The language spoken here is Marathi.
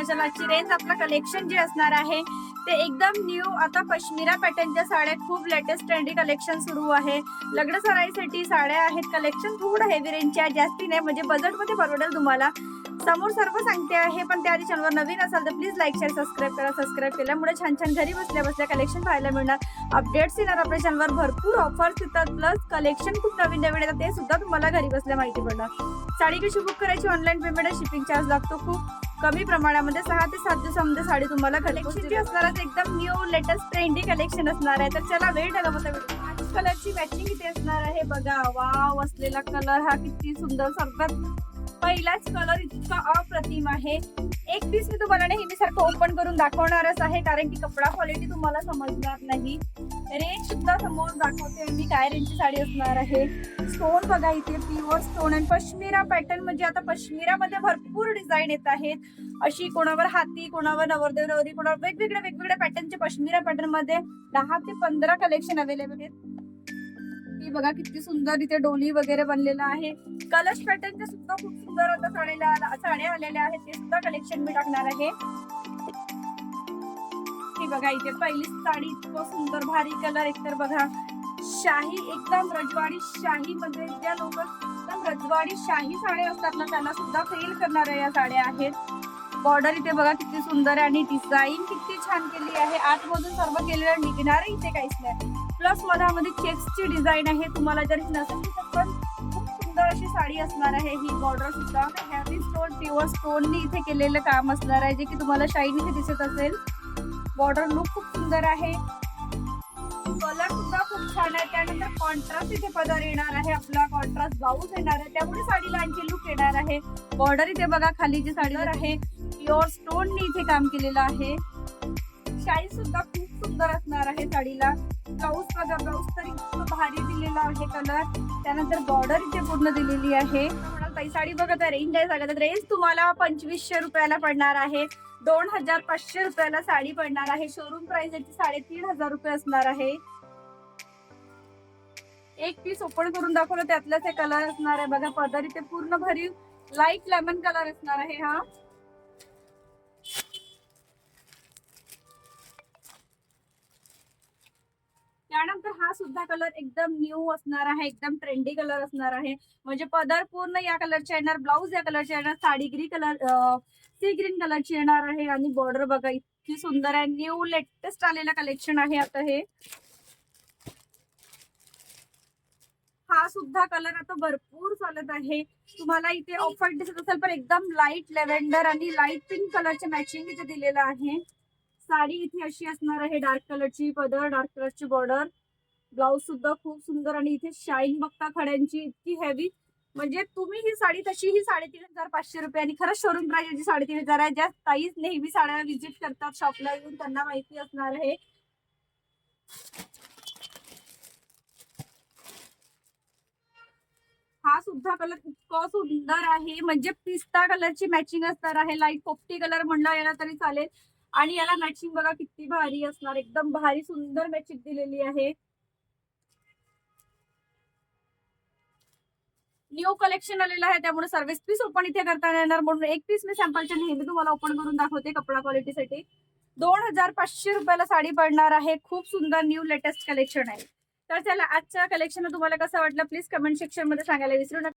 मशाल रेंज आपलं कलेक्शन जे असणार आहे ते एकदम न्यू आता पश्मिरा पॅटर्नच्या साड्या खूप लेटेस्ट ट्रेंडी कलेक्शन सुरू आहे. लग्न सराईसाठी साड्या आहेत. कलेक्शन थोडं हेवी रेंजच्या जास्ती नाही. म्हणजे बजेटमध्ये परवडेल तुम्हाला. समोर सर्व सांगते आहे पण त्या आधी चॅनलवर नवीन असाल तर प्लीज लाईक शेअर सबस्क्राईब करा. सबस्क्राईब केल्यामुळे छान छान घरी बसल्या बसल्या कलेक्शन पाहायला मिळणार. अपडेट्स येणार आपल्या चॅनलवर भरपूर ऑफर्स येतात. प्लस कलेक्शन खूप नवीन नवीन येतात. ते सुद्धा तुम्हाला घरी बसल्या माहिती पडणार साडी कशी बुक करायची? ऑनलाईन पेमेंट शिपिंग चार्ज लागतो खूप. कमी प्रमाणामध्ये सहा ते सात दिवसामध्ये साडी तुम्हाला कलेक्शन जी असणार आहे. एकदम न्यू लेटेस्ट ट्रेंडी कलेक्शन असणार आहे. तर चला वेळ टाका कलरची मॅचिंग इथे असणार आहे? बघा वाव असलेला कलर हा किती सुंदर सर्वात पहिलाच कलर इतका अप्रतिम आहे. एक पीस मी तुम्हाला नेहमी सारखं ओपन करून दाखवणारच आहे कारण की कपडा क्वालिटी तुम्हाला समजणार नाही. रेंज सुद्धा समोर दाखवते मी काय रेंजची साडी असणार आहे. स्टोन बघा इथे प्युअर स्टोन आणि पश्मिरा पॅटर्न म्हणजे आता पश्मिरामध्ये भरपूर डिझाईन येत आहेत. अशी कोणावर हाती कोणावर नवरदेव नवरी कोणावर वेगवेगळ्या वेगवेगळ्या पॅटर्नचे पश्मिरा पॅटर्नमध्ये दहा ते पंधरा कलेक्शन अवेलेबल आहेत. की बघा किती सुंदर इथे डोली वगैरे बनलेला आहे. कलर्स पॅटर्नचे सुद्धा खूप सुंदर आता साड्या साड्या आलेल्या आहेत. ते सुद्धा कलेक्शन मी टाकणार आहे. बघा इथे पहिली साडी इतकं सुंदर भारी कलर एकतर बघा. शाही एकदम रजवाडी शाही मध्ये ज्या लोक एकदम रजवाडी शाही साड्या असतात ना त्यांना सुद्धा फेल करणाऱ्या या साड्या आहेत. बॉर्डर इथे बघा किती सुंदर आहे आणि डिझाईन किती छान केली आहे. आतमधून सर्व केलेलं निघणार इथे काहीच नाही. प्लस मधामध्ये चेक्सची डिझाईन आहे. तुम्हाला जर ही नसेल तर पण खूप सुंदर अशी साडी असणार आहे ही बॉर्डर सुद्धा. हॅवी स्टोन प्युअर स्टोननी इथे केलेलं काम असणार आहे जे की तुम्हाला शाईन इथे दिसत असेल. बॉर्डर लुक खूप सुंदर आहे. कलर सुद्धा खूप छान आहे. त्यानंतर कॉन्ट्रास्ट इथे पदर येणार आहे. आपला कॉन्ट्रास्ट ब्लाऊज येणार आहे. त्यामुळे साडीला आणखी लुक येणार आहे. बॉर्डर इथे बघा खाली जी साडीवर आहे. प्युअर स्टोननी इथे काम केलेलं आहे. शाईन सुद्धा खूप सुंदर असणार आहे साडीला. ब्लाऊज बघा ब्लाऊज तर इतकं भारी दिलेला आहे कलर त्यानंतर बॉर्डर इथे पूर्ण दिलेली आहे. ताई साडी बघा तर रेंज आहे सगळ्यात रेंज तुम्हाला पंचवीसशे रुपयाला पडणार आहे. दोन हजार पाचशे रुपयाला साडी पडणार आहे. शोरूम प्राइस याची साडेतीन हजार रुपये असणार आहे. एक पीस ओपन करून दाखवलं त्यातलाच हे कलर असणार आहे. बघा पदर इथे पूर्ण भरीव लाइट लेमन कलर असणार आहे हा. हा सुद्धा कलर एकदम न्यू असणार आहे एकदम ट्रेंडी कलर असणार आहे. म्हणजे पदर पूर्ण या कलरचे येणार ब्लाऊज या कलरचे येणार साडी ग्री कलर सी ग्रीन कलरची येणार आहे आणि बॉर्डर बघा इतकी सुंदर आहे. न्यू लेटेस्ट आलेलं कलेक्शन आहे आता हे. हा सुद्धा कलर आता भरपूर चालत आहे. तुम्हाला इथे ऑफर दिसत असेल पण एकदम लाइट लेव्हेंडर आणि लाइट पिंक कलरचे मॅचिंग इथे दिलेलं आहे. साडी इथे अशी असणार आहे डार्क कलरची पदर डार्क कलरची बॉर्डर ब्लाऊज सुद्धा खूप सुंदर आणि इथे शाईन बघता खड्यांची इतकी हेवी म्हणजे तुम्ही ही साडी तशी ही साडेतीन हजार पाचशे रुपये आणि खरंच शोरूम प्राइस याची साडेतीन हजार आहे. ज्या ताईच नेहमी साड्या व्हिजिट करतात शॉपला येऊन त्यांना माहिती असणार आहे. हा सुद्धा कलर इतका सुंदर आहे. म्हणजे पिस्ता कलरची मॅचिंग असणार आहे. लाइट पोपटी कलर म्हणलं याला तरी चालेल. आणि याला मॅचिंग बघा किती भारी असणार. एकदम भारी सुंदर मॅचिंग दिलेली आहे. न्यू कलेक्शन आलेलं आहे त्यामुळे सर्व्हिस पीस ओपन इथे करता येणार. म्हणून एक पीस मी सॅम्पलच्या नेहमी तुम्हाला ओपन करून दाखवते कपडा क्वालिटीसाठी दोन हजार पाचशे रुपयाला साडी पडणार आहे. खूप सुंदर न्यू लेटेस्ट कलेक्शन आहे. तर चला आजच्या कलेक्शन तुम्हाला कसं वाटलं? प्लीज कमेंट सेक्शनमध्ये सांगायला विसरू नका.